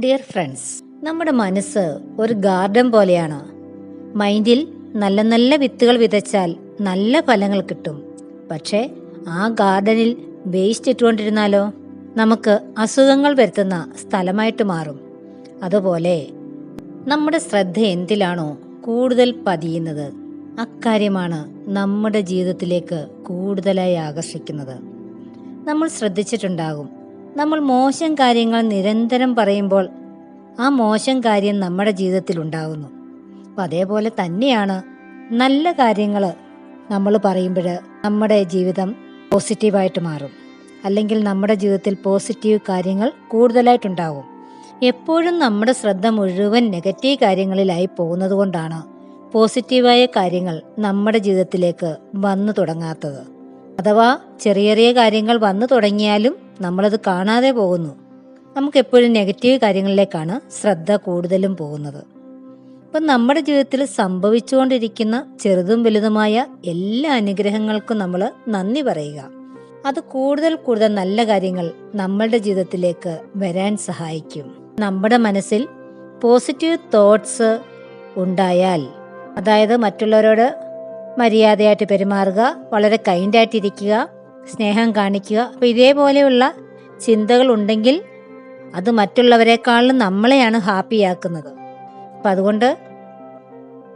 Dear friends നമ്മുടെ മനസ്സ് ഒരു ഗാർഡൻ പോലെയാണ്. മൈൻഡിൽ നല്ല നല്ല വിത്തുകൾ വിതച്ചാൽ നല്ല ഫലങ്ങൾ കിട്ടും. പക്ഷേ ആ ഗാർഡനിൽ വേസ്റ്റ് ഇട്ടുകൊണ്ടിരുന്നാലോ? നമുക്ക് അസുഖങ്ങൾ വരുത്തുന്ന സ്ഥലമായിട്ട് മാറും. അതുപോലെ നമ്മുടെ ശ്രദ്ധ എന്തിലാണോ കൂടുതൽ പതിയുന്നത്? അക്കാര്യമാണ് നമ്മുടെ ജീവിതത്തിലേക്ക് കൂടുതലായി ആകർഷിക്കുന്നത്. നമ്മൾ ശ്രദ്ധിച്ചിട്ടുണ്ടാകും നമ്മൾ മോശം കാര്യങ്ങൾ നിരന്തരം പറയുമ്പോൾ ആ മോശം കാര്യം നമ്മുടെ ജീവിതത്തിൽ ഉണ്ടാകുന്നു അപ്പം അതേപോലെ തന്നെയാണ് നല്ല കാര്യങ്ങൾ നമ്മൾ പറയുമ്പോൾ നമ്മുടെ ജീവിതം പോസിറ്റീവായിട്ട് മാറും. അല്ലെങ്കിൽ നമ്മുടെ ജീവിതത്തിൽ പോസിറ്റീവ് കാര്യങ്ങൾ കൂടുതലായിട്ടുണ്ടാകും എപ്പോഴും നമ്മുടെ ശ്രദ്ധ മുഴുവൻ നെഗറ്റീവ് കാര്യങ്ങളിലായി പോകുന്നത് കൊണ്ടാണ് പോസിറ്റീവായ കാര്യങ്ങൾ നമ്മുടെ ജീവിതത്തിലേക്ക് വന്നു തുടങ്ങാത്തത്. അഥവാ ചെറിയ ചെറിയ കാര്യങ്ങൾ വന്നു തുടങ്ങിയാലും നമ്മളത് കാണാതെ പോകുന്നു. നമുക്ക് എപ്പോഴും നെഗറ്റീവ് കാര്യങ്ങളിലേക്കാണ് ശ്രദ്ധ കൂടുതലും പോകുന്നത്. അപ്പം നമ്മുടെ ജീവിതത്തിൽ സംഭവിച്ചുകൊണ്ടിരിക്കുന്ന ചെറുതും വലുതുമായ എല്ലാ അനുഗ്രഹങ്ങൾക്കും നമ്മൾ നന്ദി പറയുക. അത് കൂടുതൽ കൂടുതൽ നല്ല കാര്യങ്ങൾ നമ്മളുടെ ജീവിതത്തിലേക്ക് വരാൻ സഹായിക്കും. നമ്മുടെ മനസ്സിൽ പോസിറ്റീവ് തോട്ട്സ് ഉണ്ടായാൽ അതായത് മറ്റുള്ളവരോട് മര്യാദയായിട്ട് പെരുമാറുക വളരെ കൈൻഡായിട്ടിരിക്കുക സ്നേഹം കാണിക്കുക. അപ്പോൾ ഇതേപോലെയുള്ള ചിന്തകൾ ഉണ്ടെങ്കിൽ അത് മറ്റുള്ളവരെക്കാളും നമ്മളെയാണ് ഹാപ്പിയാക്കുന്നത് അപ്പം അതുകൊണ്ട്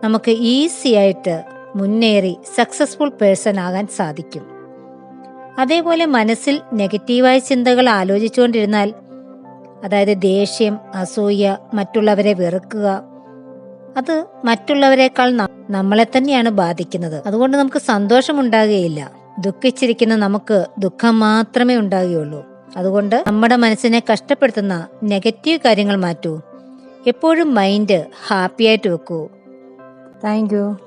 നമുക്ക് ഈസി ആയിട്ട് മുന്നേറി സക്സസ്ഫുൾ പേഴ്സൺ ആകാൻ സാധിക്കും. അതേപോലെ മനസ്സിൽ നെഗറ്റീവായ ചിന്തകൾ ആലോചിച്ചുകൊണ്ടിരുന്നാൽ അതായത് ദേഷ്യം അസൂയ മറ്റുള്ളവരെ വെറുക്കുക അത് മറ്റുള്ളവരെക്കാൾ നമ്മളെ തന്നെയാണ് ബാധിക്കുന്നത്. അതുകൊണ്ട് നമുക്ക് സന്തോഷമുണ്ടാകുകയില്ല ദുഃഖിച്ചിരിക്കുന്ന നമുക്ക് ദുഃഖം മാത്രമേ ഉണ്ടാകുകയുള്ളൂ. അതുകൊണ്ട് നമ്മുടെ മനസ്സിനെ കഷ്ടപ്പെടുത്തുന്ന നെഗറ്റീവ് കാര്യങ്ങൾ മാറ്റൂ. എപ്പോഴും മൈൻഡ് ഹാപ്പിയായിട്ട് വെക്കൂ. Thank you